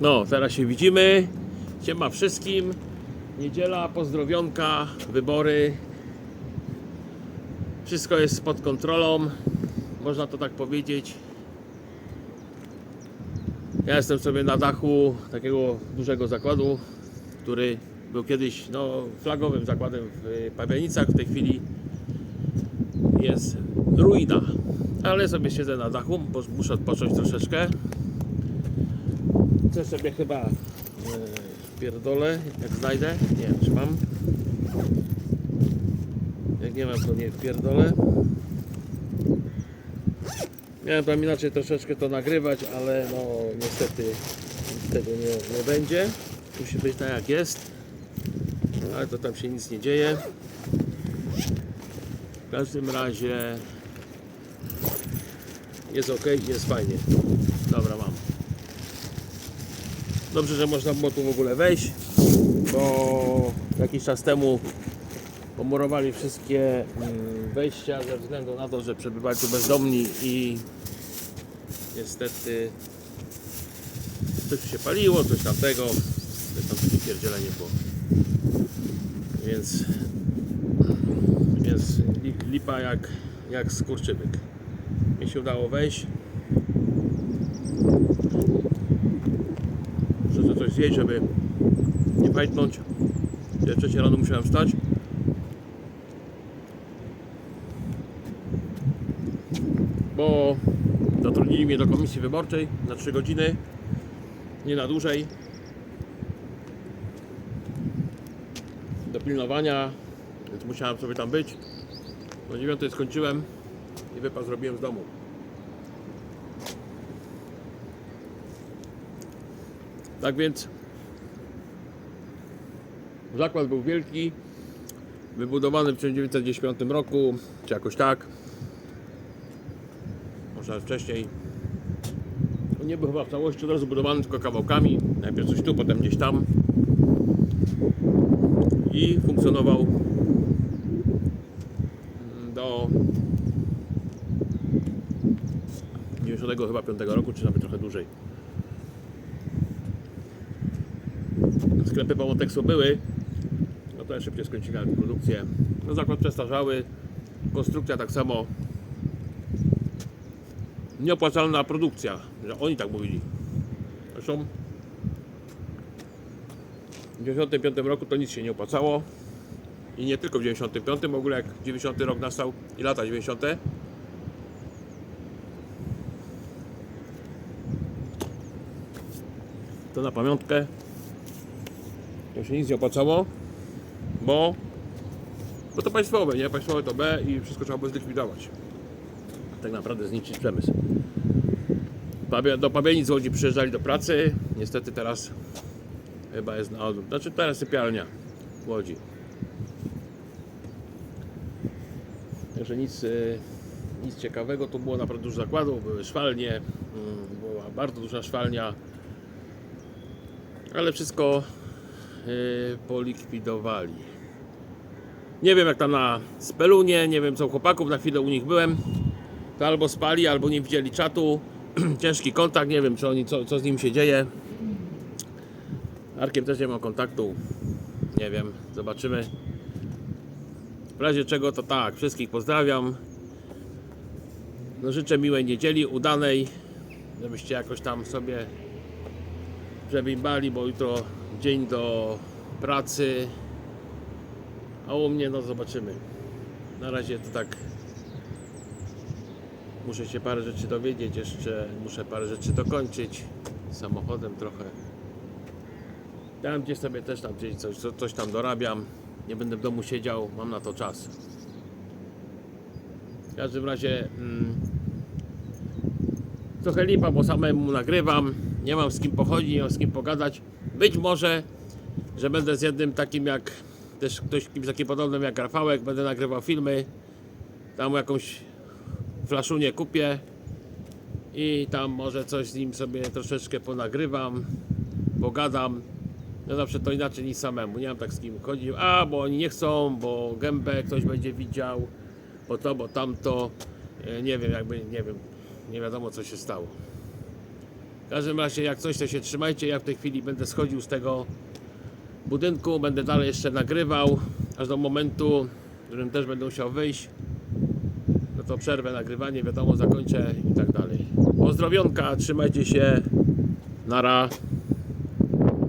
No, teraz się widzimy. Siema wszystkim. Niedziela, pozdrowionka, wybory. Wszystko jest pod kontrolą. Można to tak powiedzieć. Ja jestem sobie na dachu takiego dużego zakładu, który był kiedyś no, flagowym zakładem w Pabianicach. W tej chwili jest ruina. Ale sobie siedzę na dachu, bo muszę odpocząć troszeczkę. Chcę sobie chyba e, pierdolę, jak znajdę. Nie wiem, czy mam. Jak nie mam, to nie pierdolę. Miałem tam inaczej troszeczkę to nagrywać, ale no niestety tego nie, nie będzie. Musi być tak jak jest. Ale to tam się nic nie dzieje. W każdym razie jest ok, jest fajnie. Dobra, mam. Dobrze, że można było tu w ogóle wejść, bo jakiś czas temu pomurowali wszystkie mm, wejścia ze względu na to, że przebywali tu bezdomni i niestety coś się paliło, coś tamtego, coś tam takie pierdzielenie było. Więc, więc li- lipa jak, jak skurczybyk. Mi się udało wejść. Muszę sobie coś zjeść, żeby nie fajtnąć. Ja trzeciej rano musiałem wstać. Bo zatrudnili mnie do komisji wyborczej na 3 godziny. Nie na dłużej. Do pilnowania, więc musiałem sobie tam być. Do 9 skończyłem i wypad zrobiłem z domu. Tak więc zakład był wielki, wybudowany w 1910 roku, czy jakoś tak. Może wcześniej. Nie był chyba w całości od razu budowany, tylko kawałkami. Najpierw coś tu, potem gdzieś tam. I funkcjonował do 90 chyba 5 roku, czy nawet trochę dłużej. Sklepy Pomoteksu były, no to szybciej skończyłem produkcję. No zakład przestarzały, konstrukcja tak samo. Nieopłacalna produkcja, że oni tak mówili. Zresztą w 95 roku to nic się nie opłacało. I nie tylko w 95, w ogóle jak 90 rok nastał i lata 90. To na pamiątkę. To się nic nie opłacało, bo, bo to państwowe, nie? Państwowe to B i wszystko trzeba było zlikwidować. Tak naprawdę zniszczyć przemysł. Do Pabianic z Łodzi przyjeżdżali do pracy. Niestety teraz chyba jest na odwrót. Znaczy teraz sypialnia w Łodzi. Także nic, y, nic ciekawego. Tu było naprawdę dużo zakładów, były szwalnie, mm, była bardzo duża szwalnia. Ale wszystko polikwidowali. Nie wiem jak tam na Spelunie, nie wiem co u chłopaków, na chwilę u nich byłem. To albo spali, albo nie widzieli czatu. Ciężki kontakt, nie wiem czy oni, co, co z nim się dzieje. Arkiem też nie mam kontaktu. Nie wiem, zobaczymy. W razie czego to tak, wszystkich pozdrawiam. No, życzę miłej niedzieli, udanej, żebyście jakoś tam sobie przebimbali, bo jutro dzień do pracy. A u mnie, no zobaczymy. Na razie to tak. Muszę się parę rzeczy dowiedzieć, jeszcze muszę parę rzeczy dokończyć. Samochodem trochę. Tam gdzieś sobie też tam gdzieś coś, co- coś tam dorabiam. Nie będę w domu siedział, mam na to czas. W każdym razie mm, trochę lipa, bo samemu nagrywam. Nie mam z kim pochodzić, nie mam z kim pogadać. Być może, że będę z jednym takim jak też ktoś kimś takim podobnym jak Rafałek, będę nagrywał filmy. Tam jakąś flaszunię kupię i tam może coś z nim sobie troszeczkę ponagrywam, pogadam. No zawsze to inaczej niż samemu. Nie mam tak z kim chodził. A, bo oni nie chcą, bo gębę ktoś będzie widział, bo to, bo tamto. E, Nie wiem, jakby, nie wiem, nie wiadomo co się stało. Każdym razie jak coś to się trzymajcie. Ja w tej chwili będę schodził z tego budynku, będę dalej jeszcze nagrywał, aż do momentu, w którym też będę musiał wyjść. No to przerwę nagrywanie, wiadomo, zakończę i tak dalej. Pozdrowionka, trzymajcie się. Nara.